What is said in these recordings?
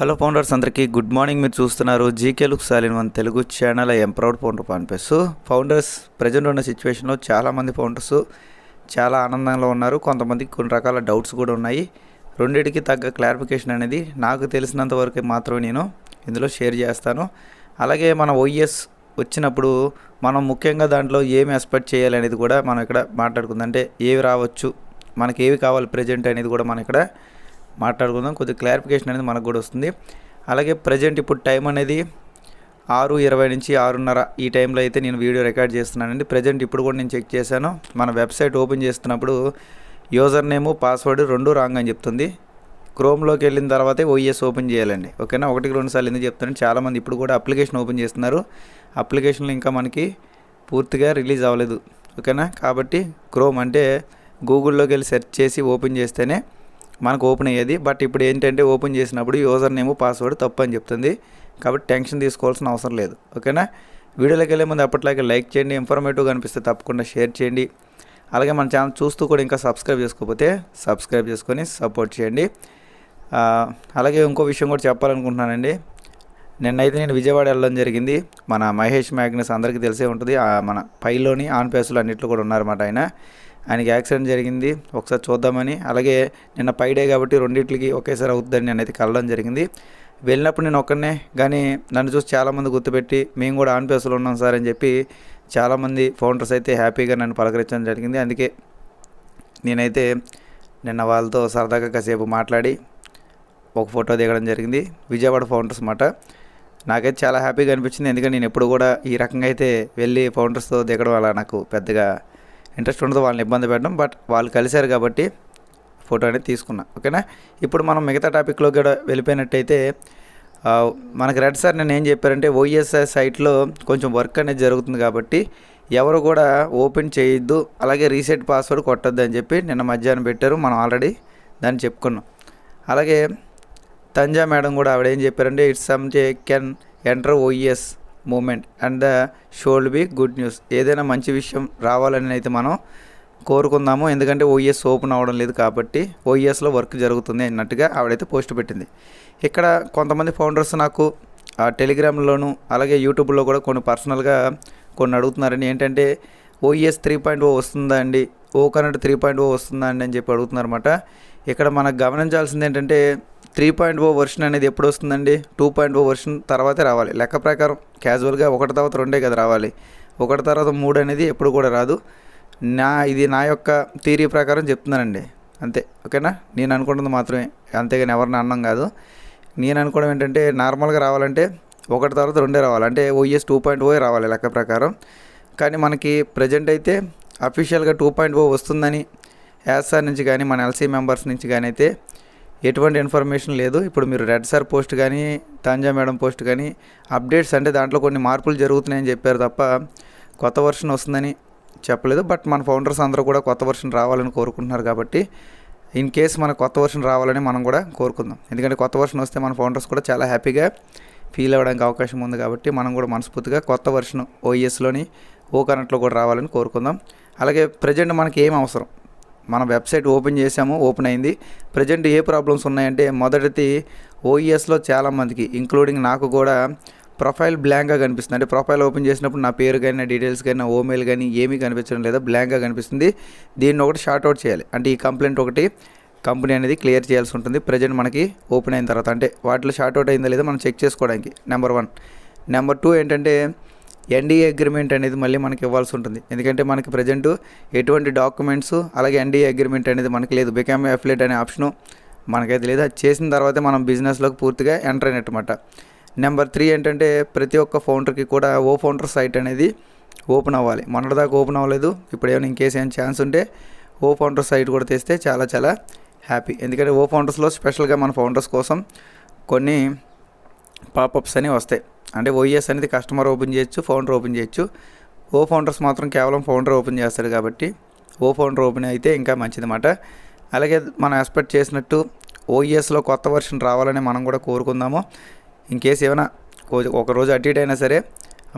Hello founders అందరికీ good morning. మీరు చూస్తున్నారు జీకే లుక్ సాలిన్ వన్ తెలుగు ఛానల్. ఎంప్రౌడ్ ఫౌండర్ పాన్పేస్ ఫౌండర్స్ ప్రజెంట్ ఉన్న సిచ్యువేషన్లో చాలామంది ఫౌండర్స్ చాలా ఆనందంలో ఉన్నారు. కొంతమందికి కొన్ని రకాల డౌట్స్ కూడా ఉన్నాయి. రెండింటికి తగ్గ క్లారిఫికేషన్ అనేది నాకు తెలిసినంత వరకు మాత్రమే నేను ఇందులో షేర్ చేస్తాను. అలాగే మన ఓఎస్ వచ్చినప్పుడు మనం ముఖ్యంగా దాంట్లో ఏమి ఎక్స్పెక్ట్ చేయాలి అనేది కూడా మనం ఇక్కడ మాట్లాడుకుందాం. అంటే ఏవి రావచ్చు మనకి ఏవి కావాలి ప్రజెంట్ అనేది కూడా మనం ఇక్కడ మాట్లాడుకుందాం. కొద్దిగా క్లారిఫికేషన్ అనేది మనకు కూడా వస్తుంది. అలాగే ప్రజెంట్ ఇప్పుడు టైం అనేది ఆరు ఇరవై నుంచి ఆరున్నర ఈ టైంలో అయితే నేను వీడియో రికార్డ్ చేస్తున్నానండి. ప్రజెంట్ ఇప్పుడు కూడా నేను చెక్ చేశాను. మన వెబ్సైట్ ఓపెన్ చేస్తున్నప్పుడు యూజర్ నేము పాస్వర్డ్ రెండు రాంగ్ అని చెప్తుంది. క్రోమ్లోకి వెళ్ళిన తర్వాతే ఓఎస్ ఓపెన్ చేయాలండి. ఓకేనా ఒకటికి రెండు సార్లు ఎందుకు చెప్తాను చాలామంది ఇప్పుడు కూడా అప్లికేషన్ ఓపెన్ చేస్తున్నారు. అప్లికేషన్లు ఇంకా మనకి పూర్తిగా రిలీజ్ అవ్వలేదు. ఓకేనా కాబట్టి క్రోమ్ అంటే గూగుల్లోకి వెళ్ళి సెర్చ్ చేసి ఓపెన్ చేస్తేనే మనకు ఓపెన్ అయ్యేది. బట్ ఇప్పుడు ఏంటంటే ఓపెన్ చేసినప్పుడు యూజర్ నేమ్ పాస్వర్డ్ తప్పు అని చెప్తుంది. కాబట్టి టెన్షన్ తీసుకోవాల్సిన అవసరం లేదు. ఓకేనా? వీడియోలోకి వెళ్ళే ముందు అప్పట్లాగే లైక్ చేయండి. ఇన్ఫర్మేటివ్గా అనిపిస్తే తప్పకుండా షేర్ చేయండి. అలాగే మన ఛానల్ చూస్తూ కూడా ఇంకా సబ్స్క్రైబ్ చేసుకోకపోతే సబ్స్క్రైబ్ చేసుకొని సపోర్ట్ చేయండి. అలాగే ఇంకో విషయం కూడా చెప్పాలనుకుంటున్నానండి. నిన్నైతే నేను విజయవాడ వెళ్ళడం జరిగింది. మన మహేష్ మ్యాగ్నస్ అందరికీ తెలిసే ఉంటుంది. మన పైలోని ఆన్ పేసులు అన్నిట్లో కూడా ఉన్నారన్నమాట ఆయన. ఆయనకి యాక్సిడెంట్ జరిగింది. ఒకసారి చూద్దామని. అలాగే నిన్న పై డే కాబట్టి రెండింటికి ఒకేసారి అవుతుందని నేనైతే కలడం జరిగింది. వెళ్ళినప్పుడు నేను ఒక్కనే కానీ నన్ను చూసి చాలామంది గుర్తుపెట్టి మేము కూడా ఆన్ పేసులు ఉన్నాం సార్ అని చెప్పి చాలామంది ఫౌండర్స్ అయితే హ్యాపీగా నన్ను పలకరించడం జరిగింది. అందుకే నేనైతే నిన్న వాళ్ళతో సరదాగా కాసేపు మాట్లాడి ఒక ఫోటో దిగడం జరిగింది. విజయవాడ ఫౌండర్స్ మాట నాకైతే చాలా హ్యాపీగా అనిపించింది. ఎందుకంటే నేను ఎప్పుడు కూడా ఈ రకంగా అయితే వెళ్ళి ఫౌండర్స్తో దిగడం అలా నాకు పెద్దగా ఇంట్రెస్ట్ ఉండదు వాళ్ళని ఇబ్బంది పెట్టడం. బట్ వాళ్ళు కలిశారు కాబట్టి ఫోటో అనేది తీసుకున్నా. ఓకేనా? ఇప్పుడు మనం మిగతా టాపిక్లో కూడా వెళ్ళిపోయినట్టయితే మనకు మనకి రెడ్ సార్ నేను ఏం చెప్పారంటే ఓఎస్ఐ సైట్లో కొంచెం వర్క్ అనేది జరుగుతుంది కాబట్టి ఎవరు కూడా ఓపెన్ చేయొద్దు అలాగే రీసెట్ పాస్వర్డ్ కొట్టద్దు అని చెప్పి నిన్న మధ్యాహ్నం పెట్టారు. మనం ఆల్రెడీ దాన్ని చెప్పుకున్నాం. అలాగే తంజా మేడం కూడా ఆవిడ ఏం చెప్పారంటే it's some can enter OES moment. And the should be good news. ఏదైనా మంచి విషయం రావాలని అయితే మనం కోరుకుందాము. ఎందుకంటే ఓఈఎస్ ఓపెన్ అవ్వడం లేదు కాబట్టి ఓఈఎస్లో వర్క్ జరుగుతుంది అన్నట్టుగా ఆవిడైతే పోస్ట్ పెట్టింది. ఇక్కడ కొంతమంది ఫౌండర్స్ నాకు ఆ టెలిగ్రామ్లోను అలాగే యూట్యూబ్లో కూడా కొన్ని పర్సనల్గా కొన్ని అడుగుతున్నారని ఏంటంటే ఓఈఎస్ త్రీ పాయింట్ ఓ వస్తుందా అండి? ఓ కరెంట్ త్రీ పాయింట్ ఓ వస్తుందా అండి అని చెప్పి అడుగుతున్నారన్నమాట. ఇక్కడ మనకు గమనించాల్సింది ఏంటంటే త్రీ పాయింట్ ఓ వర్షన్ అనేది ఎప్పుడు వస్తుందండి? టూ పాయింట్ ఓ వర్షన్ తర్వాతే రావాలి. లెక్క ప్రకారం క్యాజువల్గా ఒకటి తర్వాత రెండే కదా రావాలి. ఒకటి తర్వాత మూడు అనేది ఎప్పుడు కూడా రాదు. నా ఇది నా యొక్క థీరీ ప్రకారం చెప్తున్నానండి. అంతే. ఓకేనా? నేను అనుకుంటుంది మాత్రమే. అంతేగాని ఎవరిని అన్నం కాదు. నేను అనుకోవడం ఏంటంటే నార్మల్గా రావాలంటే ఒకటి తర్వాత రెండే రావాలి. అంటే ఓఎస్ టూ పాయింట్ ఓ రావాలి లెక్క ప్రకారం. కానీ మనకి ప్రజెంట్ అయితే అఫీషియల్గా టూ పాయింట్ ఓ వస్తుందని ఎస్ఆర్ నుంచి కానీ మన ఎల్సీ మెంబర్స్ నుంచి కానీ అయితే ఎటువంటి ఇన్ఫర్మేషన్ లేదు. ఇప్పుడు మీరు రెడ్ సార్ పోస్ట్ కానీ తాంజా మేడం పోస్ట్ కానీ అప్డేట్స్ అంటే దాంట్లో కొన్ని మార్పులు జరుగుతున్నాయని చెప్పారు తప్ప కొత్త వర్షన్ వస్తుందని చెప్పలేదు. బట్ మన ఫౌండర్స్ అందరూ కూడా కొత్త వర్షన్ రావాలని కోరుకుంటున్నారు కాబట్టి ఇన్ కేస్ మన కొత్త వర్షన్ రావాలని మనం కూడా కోరుకుందాం. ఎందుకంటే కొత్త వర్షన్ వస్తే మన ఫౌండర్స్ కూడా చాలా హ్యాపీగా ఫీల్ అవ్వడానికి అవకాశం ఉంది కాబట్టి మనం కూడా మనస్ఫూర్తిగా కొత్త వర్షన్ ఓఎస్లోని ఓ కరెంట్లో కూడా రావాలని కోరుకుందాం. అలాగే ప్రజెంట్ మనకి ఏం అవసరం? మన వెబ్సైట్ ఓపెన్ చేసాము ఓపెన్ అయింది. ప్రజెంట్ ఏ ప్రాబ్లమ్స్ ఉన్నాయంటే మొదటిది ఓఈఎస్లో చాలామందికి ఇంక్లూడింగ్ నాకు కూడా ప్రొఫైల్ బ్లాంక్గా కనిపిస్తుంది. అంటే ప్రొఫైల్ ఓపెన్ చేసినప్పుడు నా పేరు కానీ నా డీటెయిల్స్ కానీ నా ఓమెయిల్ కానీ ఏమీ కనిపించడం లేదా బ్లాంక్గా కనిపిస్తుంది. దీన్ని ఒకటి షార్ట్ అవుట్ చేయాలి. అంటే ఈ కంప్లైంట్ ఒకటి కంపెనీ అనేది క్లియర్ చేయాల్సి ఉంటుంది. ప్రజెంట్ మనకి ఓపెన్ అయిన తర్వాత అంటే వాటిలో షార్ట్ అవుట్ అయిందా లేదా మనం చెక్ చేసుకోవడానికి నెంబర్ వన్. నెంబర్ టూ ఏంటంటే ఎన్డీఏ అగ్రిమెంట్ అనేది మళ్ళీ మనకి ఇవ్వాల్సి ఉంటుంది. ఎందుకంటే మనకి ప్రజెంట్ ఎటువంటి డాక్యుమెంట్స్ అలాగే ఎన్డీఏ అగ్రిమెంట్ అనేది మనకి లేదు. బికామ్ అఫిలేట్ అనే ఆప్షను మనకైతే లేదు. అది చేసిన తర్వాతే మనం బిజినెస్లోకి పూర్తిగా ఎంటర్ అయినట్టమాట. నెంబర్ త్రీ ఏంటంటే ప్రతి ఒక్క ఫౌండర్కి కూడా ఓ ఫౌండర్ సైట్ అనేది ఓపెన్ అవ్వాలి. మొన్నటిదాకా ఓపెన్ అవ్వలేదు. ఇప్పుడు ఏమైనా ఇంకేస్ ఏమైనా ఛాన్స్ ఉంటే ఓ ఫౌండర్ సైట్ కూడా తెస్తే చాలా చాలా హ్యాపీ ఎందుకంటే ఓ ఫౌండర్స్లో స్పెషల్గా మన ఫౌండర్స్ కోసం కొన్ని పాపప్స్ అనేవి వస్తాయి. అంటే ఓఈఎస్ అనేది కస్టమర్ ఓపెన్ చేయొచ్చు ఫౌండర్ ఓపెన్ చేయొచ్చు. ఓ ఫౌండర్స్ మాత్రం కేవలం ఫౌండర్ ఓపెన్ చేస్తారు కాబట్టి ఓ ఫౌండర్ ఓపెన్ అయితే ఇంకా మంచిదన్నమాట. అలాగే మనం ఎక్స్పెక్ట్ చేసినట్టు ఓఈఎస్లో కొత్త వర్షన్ రావాలని మనం కూడా కోరుకుందాము. ఇన్ కేసు ఏమైనా ఒకరోజు ఒక రోజు అటు ఇటు అయినా సరే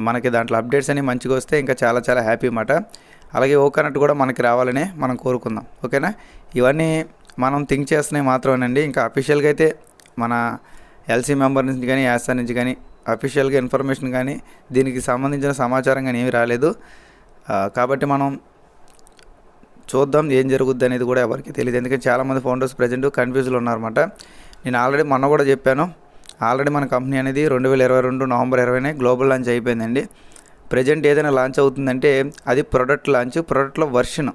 మనకి దాంట్లో అప్డేట్స్ అనేవి మంచిగా వస్తే ఇంకా చాలా చాలా హ్యాపీ అన్నమాట. అలాగే ఓ కనెక్ట్ కూడా మనకి రావాలని మనం కోరుకుందాం. ఓకేనా? ఇవన్నీ మనం థింక్ చేస్తున్నాయి మాత్రమేనండి. ఇంకా అఫీషియల్గా అయితే మన ఎల్సీ మెంబర్ నుంచి కానీ యాసా నుంచి కానీ అఫీషియల్గా ఇన్ఫర్మేషన్ కానీ దీనికి సంబంధించిన సమాచారం కానీ ఏమీ రాలేదు. కాబట్టి మనం చూద్దాం ఏం జరుగుద్ది అనేది కూడా ఎవరికి తెలియదు ఎందుకంటే చాలామంది ఫౌండర్స్ ప్రజెంట్ కన్ఫ్యూజ్లో ఉన్నారన్నమాట. నేను ఆల్రెడీ మొన్న కూడా చెప్పాను. ఆల్రెడీ మన కంపెనీ అనేది రెండు వేల ఇరవై రెండు నవంబర్ ఇరవైనే గ్లోబల్ లాంచ్ అయిపోయిందండి. ప్రజెంట్ ఏదైనా లాంచ్ అవుతుందంటే అది ప్రొడక్ట్ లాంచ్ ప్రొడక్ట్లో వర్షన్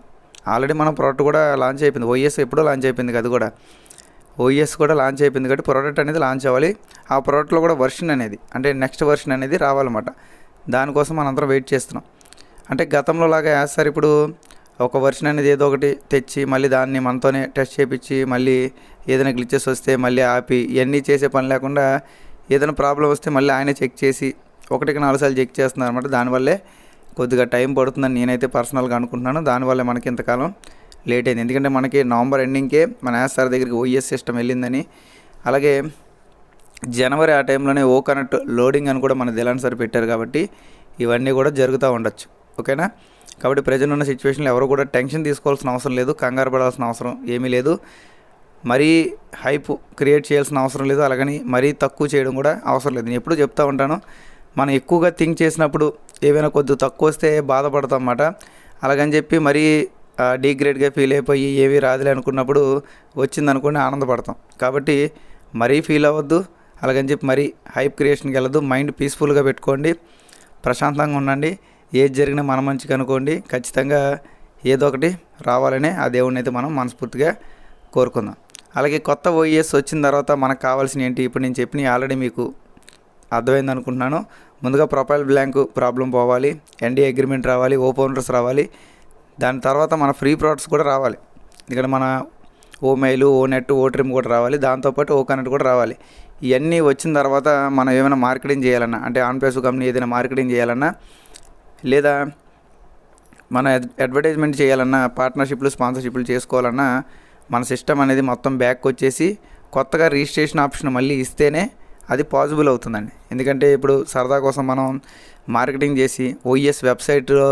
ఆల్రెడీ మన ప్రోడక్ట్ కూడా లాంచ్ అయిపోయింది. ఓఎస్ ఎప్పుడో లాంచ్ అయిపోయింది అది కూడా. ఓఎస్ కూడా లాంచ్ అయిపోయింది కాబట్టి ప్రోడక్ట్ అనేది లాంచ్ అవ్వాలి. ఆ ప్రోడక్ట్లో కూడా వర్షన్ అనేది అంటే నెక్స్ట్ వర్షన్ అనేది రావాలన్నమాట. దానికోసం మనందరం వెయిట్ చేస్తున్నాం. అంటే గతంలో లాగా వేస్తారు ఇప్పుడు ఒక వర్షన్ అనేది ఏదో ఒకటి తెచ్చి మళ్ళీ దాన్ని మనతోనే టెస్ట్ చేయించి మళ్ళీ ఏదైనా గ్లిచెస్ వస్తే మళ్ళీ ఆపి ఇవన్నీ చేసే పని లేకుండా ఏదైనా ప్రాబ్లం వస్తే మళ్ళీ ఆయనే చెక్ చేసి ఒకటికి నాలుగు సార్లు చెక్ చేస్తున్నారు అనమాట దానివల్లే కొద్దిగా టైం పడుతుందని నేనైతే పర్సనల్గా అనుకుంటున్నాను. దానివల్లే మనకి ఇంతకాలం లేట్ అయింది. ఎందుకంటే మనకి నవంబర్ ఎండింగ్కే మన యాస్ సార్ దగ్గరికి ఓఈఎస్ సిస్టమ్ వెళ్ళిందని. అలాగే జనవరి ఆ టైంలోనే ఓ కనెక్ట్ లోడింగ్ అని కూడా మన దిలాన్ సార్ పెట్టారు కాబట్టి ఇవన్నీ కూడా జరుగుతూ ఉండొచ్చు. ఓకేనా? కాబట్టి ప్రజలు ఉన్న సిచ్యువేషన్లో ఎవరు కూడా టెన్షన్ తీసుకోవాల్సిన అవసరం లేదు కంగారు పడాల్సిన అవసరం ఏమీ లేదు. మరీ హైప్ క్రియేట్ చేయాల్సిన అవసరం లేదు అలాగని మరీ తక్కువ చేయడం కూడా అవసరం లేదు. నేను ఎప్పుడూ చెప్తూ ఉంటాను మనం ఎక్కువగా థింక్ చేసినప్పుడు ఏమైనా కొద్దిగా తక్కువ వస్తే బాధపడతాం అన్నమాట. అలాగని చెప్పి మరీ డీగ్రేడ్గా ఫీల్ అయిపోయి ఏవి రాదులే అనుకున్నప్పుడు వచ్చిందనుకోండి ఆనందపడతాం. కాబట్టి మరీ ఫీల్ అవ్వద్దు. అలాగని చెప్పి మరీ హైప్ క్రియేషన్కి వెళ్ళదు మైండ్ పీస్ఫుల్గా పెట్టుకోండి. ప్రశాంతంగా ఉండండి. ఏది జరిగినా మన మంచిగా అనుకోండి. ఖచ్చితంగా ఏదో ఒకటి రావాలని ఆ దేవుడిని అయితే మనం మనస్ఫూర్తిగా కోరుకుందాం. అలాగే కొత్త ఓఈఎస్ వచ్చిన తర్వాత మనకు కావాల్సిన ఏంటి? ఇప్పుడు నేను చెప్పిన ఆల్రెడీ మీకు అర్థమైంది అనుకుంటున్నాను. ముందుగా ప్రొఫైల్ బ్లాంక్ ప్రాబ్లం పోవాలి. ఎన్డీ అగ్రిమెంట్ రావాలి. ఓపెనర్స్ రావాలి. దాని తర్వాత మన ఫ్రీ ప్రోడక్ట్స్ కూడా రావాలి. ఎందుకంటే మన O mail O net O trim కూడా రావాలి. దాంతోపాటు ఓ కనెక్ట్ కూడా రావాలి. ఇవన్నీ వచ్చిన తర్వాత మనం ఏమైనా మార్కెటింగ్ చేయాలన్నా అంటే ఆన్ కంపెనీ ఏదైనా మార్కెటింగ్ చేయాలన్నా లేదా మన అడ్వర్టైజ్మెంట్ చేయాలన్నా పార్ట్నర్షిప్లు స్పాన్సర్షిప్లు చేసుకోవాలన్నా మన సిస్టమ్ అనేది మొత్తం బ్యాక్ వచ్చేసి కొత్తగా రిజిస్ట్రేషన్ ఆప్షన్ మళ్ళీ ఇస్తేనే అది పాసిబుల్ అవుతుందండి. ఎందుకంటే ఇప్పుడు సరదా కోసం మనం మార్కెటింగ్ చేసి ఓఎస్ వెబ్సైట్లో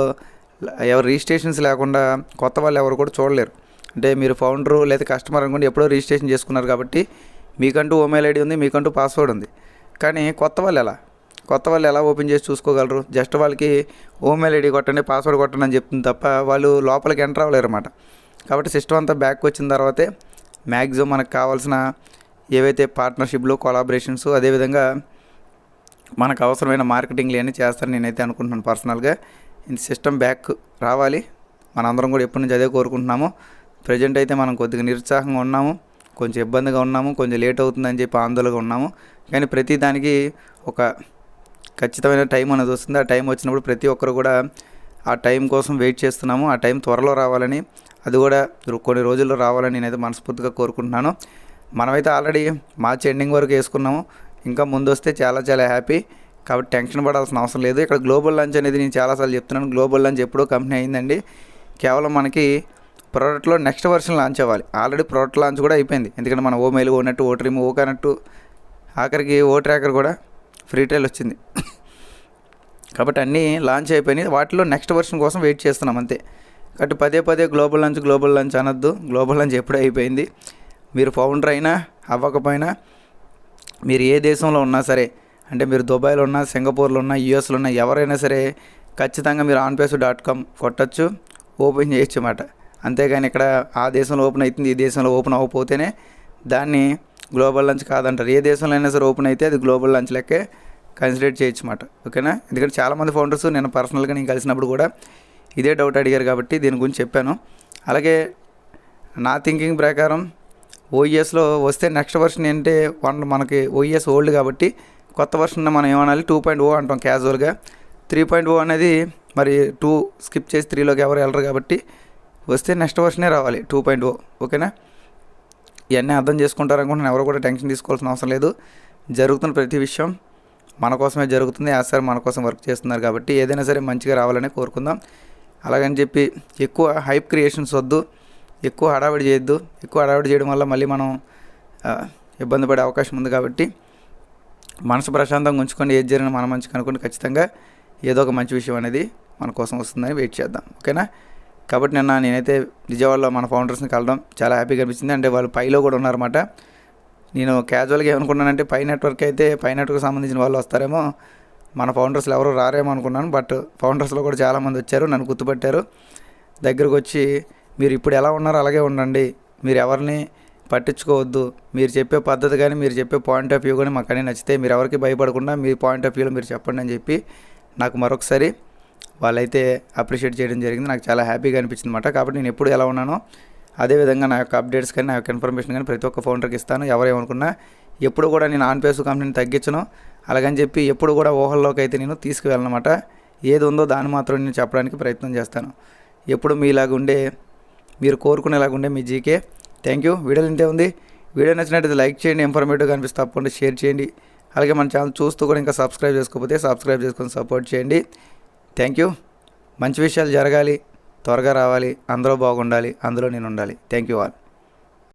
ఎవరు రిజిస్ట్రేషన్స్ లేకుండా కొత్త వాళ్ళు ఎవరు కూడా చూడలేరు. అంటే మీరు ఫౌండరు లేదా కస్టమర్ అనుకోండి ఎప్పుడో రిజిస్ట్రేషన్ చేసుకున్నారు కాబట్టి మీకంటూ ఓమెయిల్ ఐడి ఉంది మీకంటూ పాస్వర్డ్ ఉంది. కానీ కొత్త వాళ్ళు ఎలా? కొత్త వాళ్ళు ఎలా ఓపెన్ చేసి చూసుకోగలరు? జస్ట్ వాళ్ళకి ఓమెయిల్ ఐడి కొట్టండి పాస్వర్డ్ కొట్టండి అని చెప్తుంది తప్ప వాళ్ళు లోపలికి ఎంటర్ అవ్వలేరు అనమాట కాబట్టి సిస్టమ్ అంతా బ్యాక్ వచ్చిన తర్వాతే మ్యాక్సిమం మనకు కావాల్సిన ఏవైతే పార్ట్నర్షిప్లు కొలాబరేషన్స్ అదేవిధంగా మనకు అవసరమైన మార్కెటింగ్లు అన్నీ చేస్తారని నేనైతే అనుకుంటున్నాను పర్సనల్గా ఈ సిస్టమ్ బ్యాక్ రావాలి. మనందరం కూడా ఎప్పటి నుంచి అదే కోరుకుంటున్నాము. ప్రజెంట్ అయితే మనం కొద్దిగా నిరుత్సాహంగా ఉన్నాము. కొంచెం ఇబ్బందిగా ఉన్నాము. కొంచెం లేట్ అవుతుందని చెప్పి ఆందోళనగా ఉన్నాము. కానీ ప్రతి దానికి ఒక ఖచ్చితమైన టైం అనేది వస్తుంది. ఆ టైం వచ్చినప్పుడు ప్రతి ఒక్కరు కూడా ఆ టైం కోసం వెయిట్ చేస్తున్నాము. ఆ టైం త్వరలో రావాలని అది కూడా కొన్ని రోజుల్లో రావాలని నేనైతే మనస్ఫూర్తిగా కోరుకుంటున్నాను. మనమైతే ఆల్రెడీ మార్చ్ ఎండింగ్ వరకు వేసుకున్నాము. ఇంకా ముందు వస్తే చాలా చాలా హ్యాపీ. కాబట్టి టెన్షన్ పడాల్సిన అవసరం లేదు. ఇక్కడ గ్లోబల్ లంచ్ అనేది నేను చాలాసార్లు చెప్తున్నాను. గ్లోబల్ లంచ్ ఎప్పుడో కంపెనీ అయిందండి. కేవలం మనకి ప్రోడక్ట్లో నెక్స్ట్ వర్షన్ లాంచ్ అవ్వాలి. ఆల్రెడీ ప్రోడక్ట్ లాంచ్ కూడా అయిపోయింది. ఎందుకంటే మన ఓ మెయిల్ ఓనట్టు ఓ ట్రిమ్ ఓ కనట్టు ఆఖరికి ఓ ట్రాకర్ కూడా ఫ్రీ ట్రైల్ వచ్చింది. కాబట్టి అన్నీ లాంచ్ అయిపోయినాయి. వాటిలో నెక్స్ట్ వర్షన్ కోసం వెయిట్ చేస్తున్నాం అంతే. కాబట్టి పదే పదే గ్లోబల్ లంచ్ గ్లోబల్ లంచ్ అనొద్దు. గ్లోబల్ లంచ్ ఎప్పుడూ అయిపోయింది. మీరు ఫౌండర్ అయినా అవ్వకపోయినా మీరు ఏ దేశంలో ఉన్నా సరే అంటే మీరు దుబాయ్లో ఉన్న సింగపూర్లో ఉన్న యూఎస్లో ఉన్న ఎవరైనా సరే ఖచ్చితంగా మీరు ఆన్పేసు డాట్ కామ్ కొట్టచ్చు ఓపెన్ చేయొచ్చు అన్నమాట. అంతేగాని ఇక్కడ ఆ దేశంలో ఓపెన్ అవుతుంది ఈ దేశంలో ఓపెన్ అవ్వకపోతేనే దాన్ని గ్లోబల్ లంచ్ కాదంటారు. ఏ దేశంలో అయినా సరే ఓపెన్ అయితే అది గ్లోబల్ లంచ్ లెక్కే కన్సిడర్ చేయొచ్చు అన్నమాట. ఓకేనా? ఎందుకంటే చాలామంది ఫౌండర్స్ నేను పర్సనల్గా నేను కలిసినప్పుడు కూడా ఇదే డౌట్ అడిగారు కాబట్టి దీని గురించి చెప్పాను. అలాగే నా థింకింగ్ ప్రకారం ఓఈఎస్లో వస్తే నెక్స్ట్ వర్షన్ ఏంటంటే వన్ మనకి ఓఈఎస్ ఓల్డ్ కాబట్టి కొత్త వర్షన్ మనం ఏమనాలి? టూ పాయింట్ ఓ అంటాం క్యాజువల్గా. త్రీ పాయింట్ ఓ అనేది మరి టూ స్కిప్ చేసి త్రీలోకి ఎవరు వెళ్ళరు కాబట్టి వస్తే నెక్స్ట్ వర్షనే రావాలి టూ పాయింట్ ఓ. ఓకేనా? ఇవన్నీ అర్థం చేసుకుంటారు అనుకుంటున్నాను ఎవరు కూడా టెన్షన్ తీసుకోవాల్సిన అవసరం లేదు. జరుగుతున్న ప్రతి విషయం మన కోసమే జరుగుతుంది. ఆ సార్ మన కోసం వర్క్ చేస్తున్నారు కాబట్టి ఏదైనా సరే మంచిగా రావాలని కోరుకుందాం. అలాగని చెప్పి ఎక్కువ హైప్ క్రియేషన్స్ వద్దు. ఎక్కువ హడావిడి చేయొద్దు. ఎక్కువ హడావిడి చేయడం వల్ల మళ్ళీ మనం ఇబ్బంది పడే అవకాశం ఉంది కాబట్టి మనసు ప్రశాంతంగా ఉంచుకొని ఏది జరిగిన మన మంచిగా అనుకుని ఖచ్చితంగా ఏదో ఒక మంచి విషయం అనేది మన కోసం వస్తుందని వెయిట్ చేద్దాం. ఓకేనా? కాబట్టి నిన్న నేనైతే విజయవాడలో మన ఫౌండర్స్ని కలడం చాలా హ్యాపీగా అనిపించింది. అంటే వాళ్ళు పైలో కూడా ఉన్నారన్నమాట. నేను క్యాజువల్గా ఏమనుకున్నానంటే పై నెట్వర్క్ అయితే పై నెట్వర్క్ సంబంధించిన వాళ్ళు వస్తారేమో. మన ఫౌండర్స్లో ఎవరు రారేమో అనుకున్నాను. బట్ ఫౌండర్స్లో కూడా చాలామంది వచ్చారు. నన్ను గుర్తుపట్టారు. దగ్గరకు వచ్చి మీరు ఇప్పుడు ఎలా ఉన్నారో అలాగే ఉండండి. మీరు ఎవరిని పట్టించుకోవద్దు. మీరు చెప్పే పద్ధతి కానీ మీరు చెప్పే పాయింట్ ఆఫ్ వ్యూ కానీ మాకు అన్నీ నచ్చితే మీరు ఎవరికి భయపడకుండా మీ పాయింట్ ఆఫ్ వ్యూలో మీరు చెప్పండి అని చెప్పి నాకు మరొకసారి వాళ్ళైతే అప్రిషియేట్ చేయడం జరిగింది. నాకు చాలా హ్యాపీగా అనిపించింది అనమాట కాబట్టి నేను ఎప్పుడు ఎలా ఉన్నానో అదేవిధంగా నా యొక్క అప్డేట్స్ కానీ నా యొక్క ఇన్ఫర్మేషన్ కానీ ప్రతి ఒక్క ఫౌండర్కి ఇస్తాను. ఎవరేమనుకున్నా ఎప్పుడు కూడా నేను ఆన్ పేసు కంపెనీని తగ్గించను. అలాగని చెప్పి ఎప్పుడు కూడా ఊహల్లోకి అయితే నేను తీసుకువెళ్ళనమాట ఏది ఉందో దాన్ని మాత్రం నేను చెప్పడానికి ప్రయత్నం చేస్తాను. ఎప్పుడు మీలాగుండే ఉండే మీరు కోరుకునేలాగా ఉండే మీ జీకే. థ్యాంక్ యూ వీడియోలు ఇంతే ఉంది. వీడియో నచ్చినట్టయితే లైక్ చేయండి ఇన్ఫర్మేటివ్గా అనిపిస్తే తప్పకుండా షేర్ చేయండి. అలాగే మన ఛానల్ చూస్తూ కూడా ఇంకా సబ్స్క్రైబ్ చేసుకోకపోతే సబ్స్క్రైబ్ చేసుకొని సపోర్ట్ చేయండి. థ్యాంక్ యూ మంచి విషయాలు జరగాలి త్వరగా రావాలి అందరూ బాగుండాలి అందులో నేను ఉండాలి. Thank you all